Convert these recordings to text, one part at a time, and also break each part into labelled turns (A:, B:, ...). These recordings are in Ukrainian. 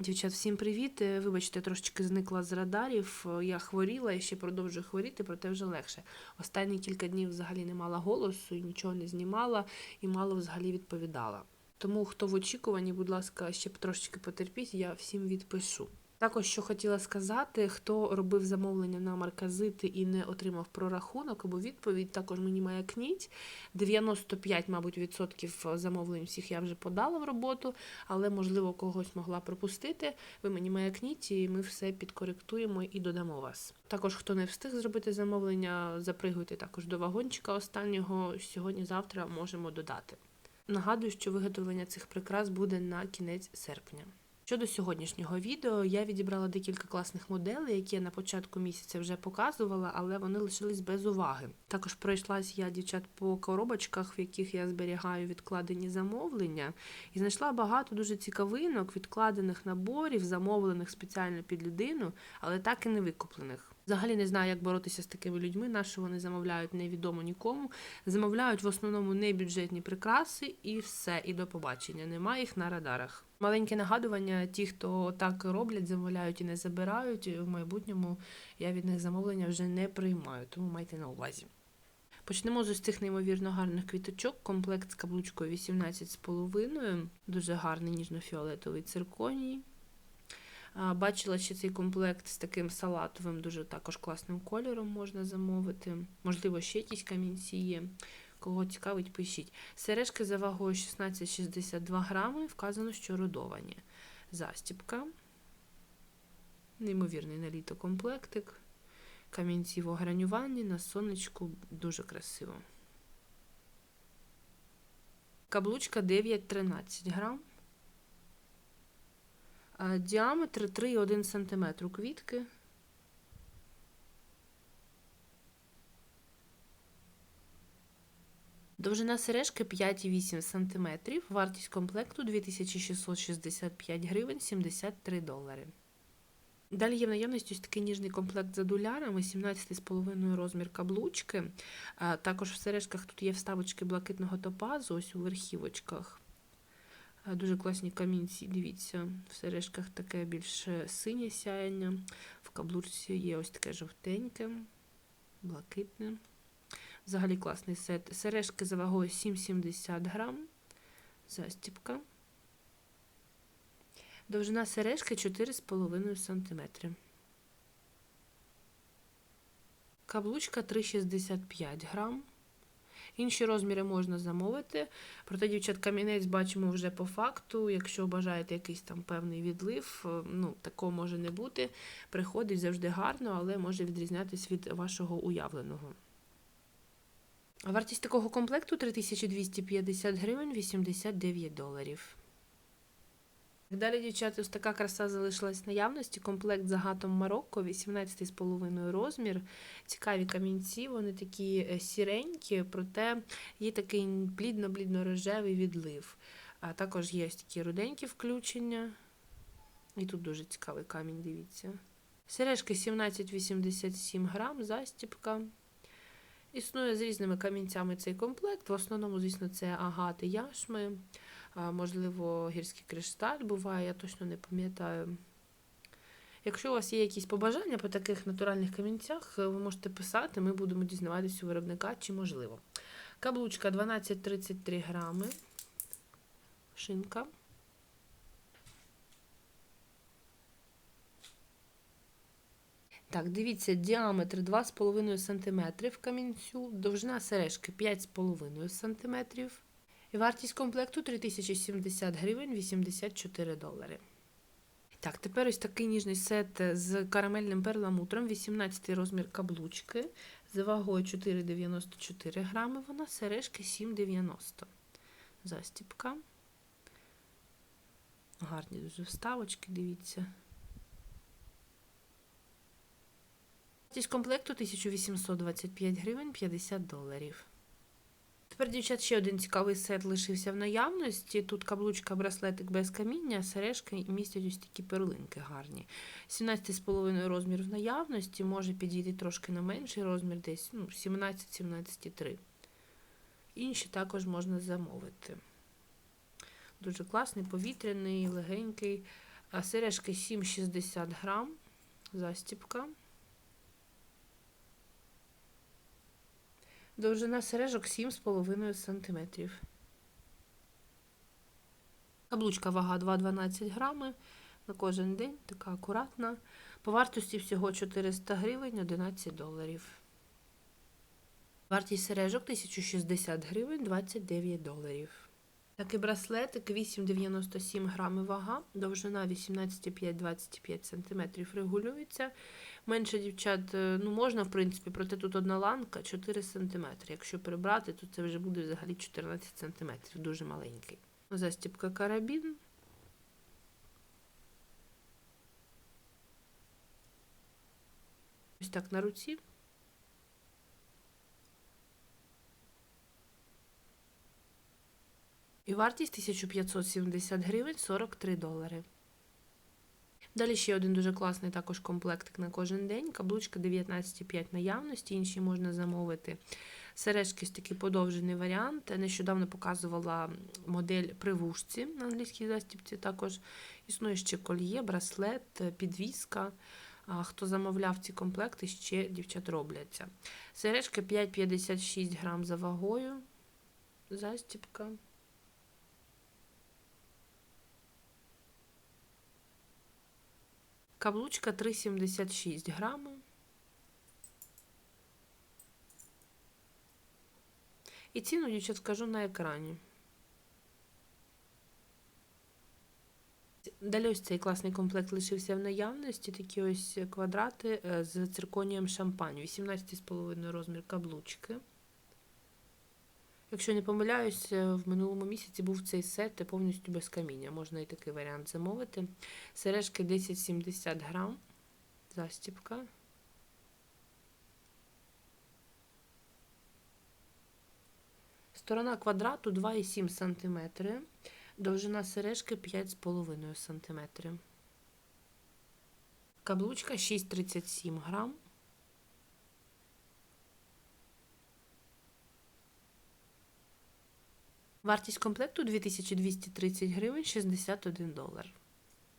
A: Дівчат, всім привіт. Вибачте, Вибачте, трошечки зникла з радарів. Е, Я хворіла і ще продовжую хворіти, проте вже легше. Останні кілька днів взагалі не мала голосу, і нічого не знімала і мало взагалі відповідала. Тому хто в очікуванні, будь ласка, ще трошечки потерпіть, я всім відпишу. Також що хотіла сказати, хто робив замовлення на марказити і не отримав прорахунок або відповідь, також мені маякніть. 95, мабуть, відсотків замовлень всіх я вже подала в роботу, але можливо когось могла пропустити. Ви мені маякніть, і ми все підкоректуємо і додамо вас. Також хто не встиг зробити замовлення, запригуйте також до вагончика останнього. Сьогодні-завтра можемо додати. Нагадую, що виготовлення цих прикрас буде на кінець серпня. Щодо сьогоднішнього відео, я відібрала декілька класних моделей, які я на початку місяця вже показувала, але вони лишились без уваги. Також пройшлась я дівчат по коробочках, в яких я зберігаю відкладені замовлення, і знайшла багато дуже цікавинок, відкладених наборів, замовлених спеціально під людину, але так і не викуплених. Взагалі не знаю, як боротися з такими людьми, на що вони замовляють невідомо нікому. Замовляють в основному небюджетні прикраси і все, і до побачення. Немає їх на радарах. Маленьке нагадування: ті, хто так роблять, замовляють і не забирають. В майбутньому я від них замовлення вже не приймаю, тому майте на увазі. Почнемо з ось цих неймовірно гарних квіточок. Комплект з каблучкою 18,5. Дуже гарний ніжно-фіолетовий цирконій. Бачила ще цей комплект з таким салатовим, дуже також класним кольором можна замовити. Можливо, ще якісь камінці є. Кого цікавить, пишіть. Сережки за вагою 16,62 грами, вказано, що родовані. Застіпка. Неймовірний на літо комплектик. Камінці в огранюванні на сонечку дуже красиво. Каблучка 9,13 грам. А, Діаметр 3,1 см квітки. Довжина сережки 5,8 см. Вартість комплекту 2665 гривень 73 долари. Далі є в наявності ось такий ніжний комплект за дулярами, 17,5 розмір каблучки. Також в сережках тут є вставочки блакитного топазу, ось у верхівочках. А, Дуже класні камінці, дивіться, в сережках таке більш синє сяєння, в каблучці є ось таке жовтеньке, блакитне. Взагалі класний сет. Сережки за вагою 7,70 грам. Застіпка. Довжина сережки 4,5 см. Каблучка 3,65 грам. Інші розміри можна замовити. Проте, дівчат, камінець бачимо вже по факту. Якщо бажаєте якийсь там певний відлив, ну, такого може не бути. Приходить завжди гарно, але може відрізнятися від вашого уявленого. Вартість такого комплекту 3250 гривень 89 доларів. Далі, дівчата, ось така краса залишилась наявності. Комплект з агатом Марокко, 18,5 розмір. Цікаві камінці, вони такі е, сіренькі, проте є такий блідно-блідно-рожевий відлив. А також є ось такі руденькі включення. І тут дуже цікавий камінь, дивіться. Сережки 17,87 грам, застіпка. Існує з різними камінцями цей комплект. В основному, звісно, це агати яшми, можливо, гірський кришталь буває, я точно не пам'ятаю. Якщо у вас є якісь побажання по таких натуральних камінцях, ви можете писати, ми будемо дізнаватися у виробника, чи можливо. Каблучка 12,33 грами. Шинка. Так, дивіться, діаметр 2,5 см камінцю, довжина сережки 5,5 см. І вартість комплекту 3070 гривень 84 долари. Так, тепер ось такий ніжний сет з карамельним перламутром, 18 розмір каблучки, з вагою 4,94 грами, вона сережки 7,90. Застіпка. Гарні дуже вставочки, дивіться. Вартість комплекту 1825 гривень 50 доларів. Тепер, дівчат, ще один цікавий сет лишився в наявності. Тут каблучка, браслетик без каміння, сережки і містять ось такі перлинки гарні. 17,5 розмір в наявності, може підійти трошки на менший розмір, десь ну, 17-17,3. Інші також можна замовити. Дуже класний, повітряний, легенький. А сережки 7,60 грам. Застіпка. Довжина сережок 7,5 см. Каблучка вага 2,12 грами на кожен день, така акуратна. По вартості всього 400 гривень 11 доларів. Вартість сережок 1060 гривень 29 доларів. Такий браслетик 8,97 грами вага, довжина 18,5-25 см регулюється. Менше дівчат е, ну, можна, в принципі, проте тут одна ланка 4 см. Якщо прибрати, то це вже буде взагалі 14 см, дуже маленький. Застіпка карабін. Ось так на руці. І вартість 1570 гривень 43 долари. Далі ще один дуже класний також комплектик на кожен день. Каблучка 19,5 наявності, інші можна замовити. Сережки такий подовжений варіант. Нещодавно показувала модель при вушці на англійській застіпці. Також існує ще кольє, браслет, підвіска. Хто замовляв ці комплекти, ще дівчат робляться. Сережки 5,56 грам за вагою. Застіпка. Каблучка 3,76 грами. І ціну, дівчат, скажу на екрані. Далі ось цей класний комплект лишився в наявності. Такі ось квадрати е, з цирконієм шампань. 18,5 розмір каблучки. Якщо не помиляюсь, е, в минулому місяці був цей сет повністю без каміння. Можна і такий варіант замовити. Сережки 1070 грам. Застіпка. Сторона квадрату 2,7 см. Довжина сережки 5,5 см. Каблучка 6,37 грам. Вартість комплекту 2230 гривень 61 долар.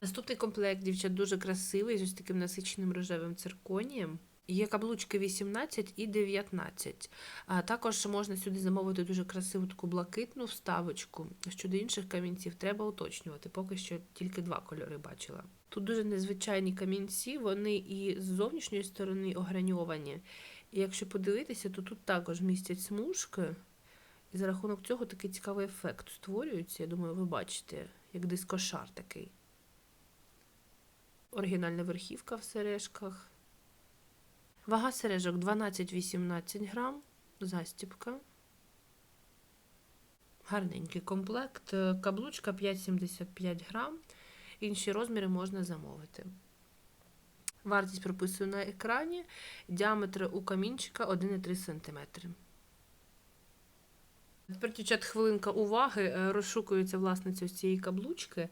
A: Наступний комплект, дівчат, дуже красивий, з ось таким насиченим рожевим цирконієм. Є каблучки 18 і 19. А також можна сюди замовити дуже красиву таку блакитну вставочку. Щодо інших камінців треба уточнювати, поки що тільки два кольори бачила. Тут дуже незвичайні камінці, вони і з зовнішньої сторони ограньовані. І якщо подивитися, то тут також містять смужки. І за рахунок цього такий цікавий ефект створюється. Я думаю, ви бачите, як дискошар такий. Оригінальна верхівка в сережках. Вага сережок 12-18 грам, застіпка. Гарненький комплект. Каблучка 5,75 грам. Інші розміри можна замовити. Вартість прописую на екрані. Діаметр у камінчика 1,3 см. Тепер, дівчат, хвилинка уваги. Е, розшукується власниця цієї каблучки, е,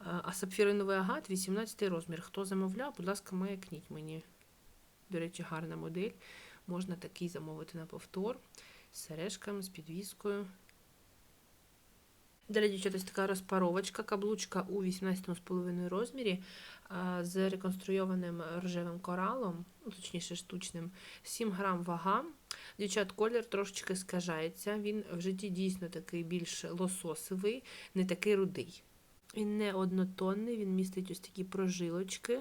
A: а сапфіриновий агат 18 розмір. Хто замовляв, будь ласка, маякніть мені. До речі, гарна модель. Можна такий замовити на повтор з сережками, з підвіскою. Далі, дівчата, ось така розпаровочка, каблучка у 18,5 розмірі з реконструйованим рожевим коралом, ну, точніше штучним, 7 грам вага. Дівчат, колір трошечки скажається. Він в житті дійсно такий більш лососовий, не такий рудий. Він не однотонний, він містить ось такі прожилочки.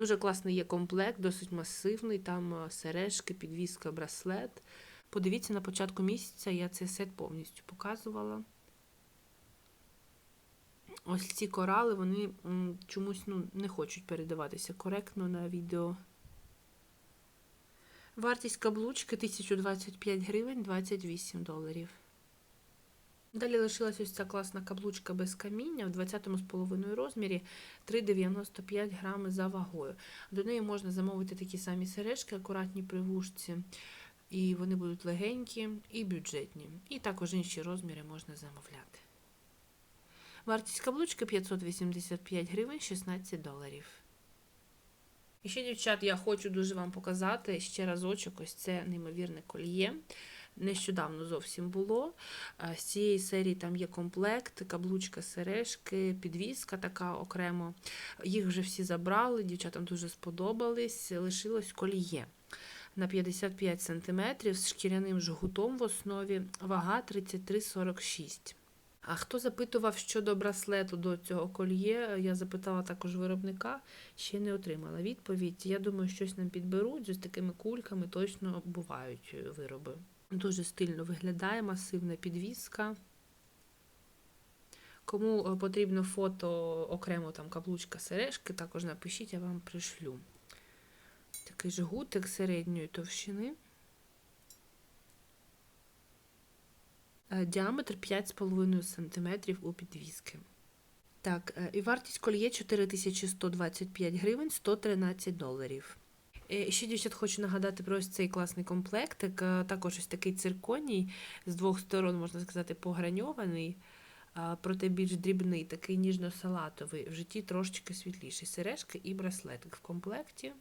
A: Дуже класний є комплект, досить масивний, там сережки, підвіска, браслет. Подивіться, на початку місяця я цей сет повністю показувала. Ось ці корали, вони чомусь ну, не хочуть передаватися коректно на відео. Вартість каблучки 1025 гривень 28 доларів. Далі лишилась ось ця класна каблучка без каміння в 20,5 розмірі 3,95 грами за вагою. До неї можна замовити такі самі сережки, акуратні при вушці. І вони будуть легенькі і бюджетні. І також інші розміри можна замовляти. Вартість каблучки 585 гривень 16 доларів. І ще, дівчат, я хочу дуже вам показати ще разочок ось це неймовірне кольє. нещодавно зовсім було. З цієї серії там є комплект, каблучка, сережки, підвіска така окремо. Їх вже всі забрали, дівчатам дуже сподобались. Лишилось коліє на 55 см з шкіряним жгутом в основі, вага 33,46. А хто запитував щодо браслету до цього кольє, я запитала також виробника, ще не отримала відповідь. Я думаю, щось нам підберуть з такими кульками точно бувають вироби. Дуже стильно виглядає масивна підвіска. Кому е, потрібно фото окремо там каблучка сережки, також напишіть, я вам пришлю. Такий жгутик середньої товщини. Діаметр 5,5 см у підвіски. Так, е, і вартість кольє 4125 гривень 113 доларів. Е, Ще, дівчат, хочу нагадати про ось цей класний комплектик. Е, Також ось такий цирконій, з двох сторон, можна сказати, пограньований, проте більш дрібний, такий ніжно-салатовий, в житті трошечки світліший. Сережки і браслетик в комплекті.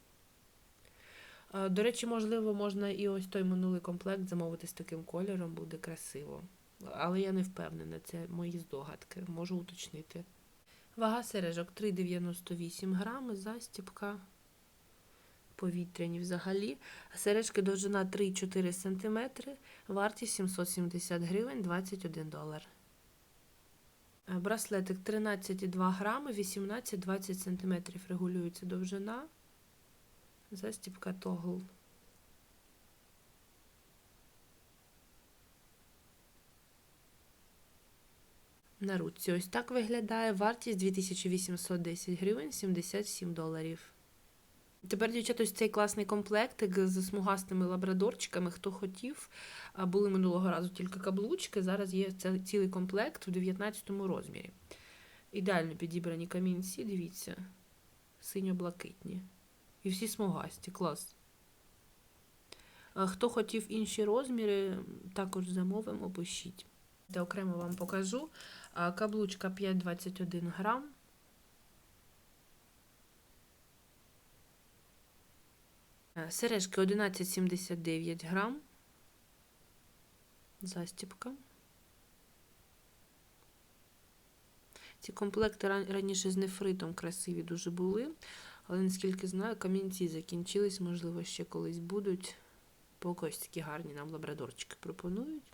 A: Е, До речі, можливо, можна і ось той минулий комплект замовити з таким кольором, буде красиво. Але я не впевнена, це мої здогадки, можу уточнити. Вага сережок 3,98 грами, застіпка повітряні взагалі. Сережки довжина 3-4 см, вартість 770 гривень 21 долар. Браслетик 13,2 грами, 18-20 см регулюється довжина. Застіпка тогл. На руці ось так виглядає. Вартість 2810 гривень 77 доларів. Тепер, дівчата, ось цей класний комплектик з смугастими лабрадорчиками. Хто хотів, були минулого разу тільки каблучки. Зараз є цілий комплект у 19 розмірі. Ідеально підібрані камінці, дивіться, синьо-блакитні. І всі смугасті, клас. Хто хотів інші розміри, також замовимо, пишіть. Де окремо вам покажу. Каблучка 5,21 грам. Сережки 11,79 грам. Застіпка. Ці комплекти раніше з нефритом красиві дуже були, але наскільки знаю, камінці закінчились, можливо, ще колись будуть. Поки ось такі гарні нам лабрадорчики пропонують.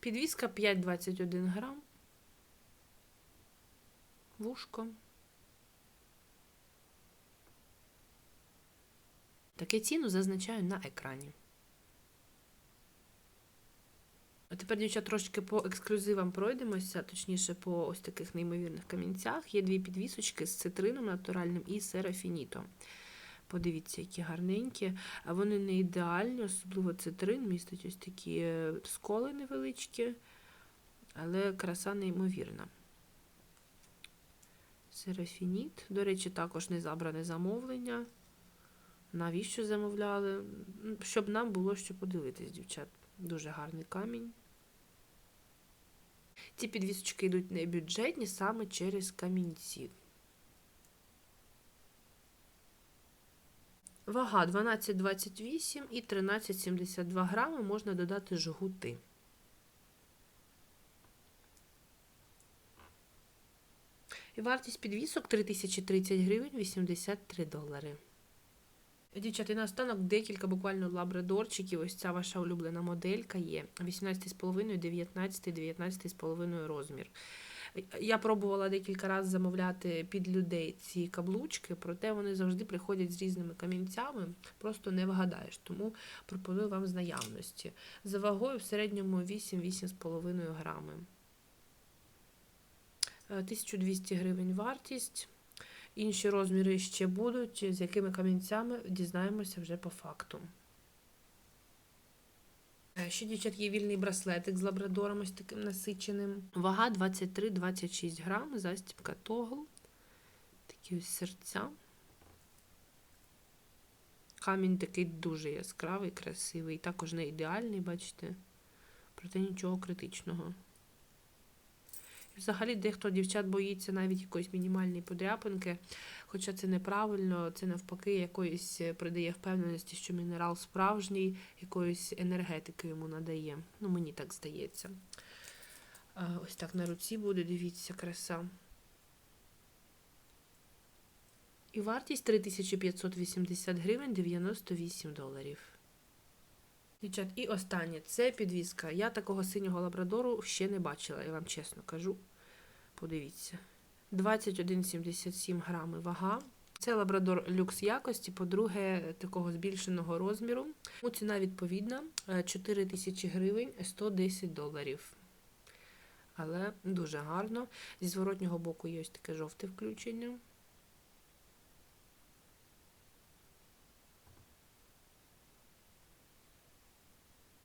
A: Підвіска 5,21 грам. Вушко. Таке ціну зазначаю на екрані. А тепер, дівчат, трошки по ексклюзивам пройдемося, точніше, по ось таких неймовірних камінцях. Є дві підвісочки з цитрином натуральним і серафінітом. Подивіться, які гарненькі. Вони не ідеальні, особливо цитрин, містить ось такі е, сколи невеличкі, але краса неймовірна. Серафініт. До речі, також не забране замовлення. Навіщо замовляли? Щоб нам було що подивитись, дівчат. Дуже гарний камінь. Ці підвісочки йдуть не бюджетні саме через камінці. Вага 12,28 і 13,72 грами можна додати жгути. І вартість підвісок 3030 гривень 83 долари. Дівчата, і наостанок декілька буквально лабрадорчиків. Ось ця ваша улюблена моделька є. 18,5, 19, 19,5 розмір. Я пробувала декілька разів замовляти під людей ці каблучки, проте вони завжди приходять з різними камінцями, просто не вгадаєш. Тому пропоную вам з наявності. За вагою в середньому 8-8,5 грами. Е, 1200 гривень вартість. Інші розміри ще будуть, з якими камінцями дізнаємося вже по факту. Ще, дівчат, є вільний браслетик з лабрадором ось таким насиченим. Вага 23-26 грам, застібка тогл. Такі ось серця. Камінь такий дуже яскравий, красивий. Також не ідеальний, бачите. Проте нічого критичного. Взагалі, дехто дівчат боїться навіть якоїсь мінімальної подряпинки, хоча це неправильно, це навпаки якоїсь е, придає впевненості, що мінерал справжній, якоїсь енергетики йому надає. Ну, мені так здається. Ось так на руці буде, дивіться, краса. І вартість 3580 гривень 98 доларів. Дівчат, і останнє це підвіска. Я такого синього лабрадору ще не бачила, я вам чесно кажу. Подивіться. 21,77 грами вага. Це лабрадор люкс якості, по-друге, такого збільшеного розміру. Ну, Ціна відповідна 4 тисячі гривень 110 доларів. Але дуже гарно. Зі зворотнього боку є ось таке жовте включення.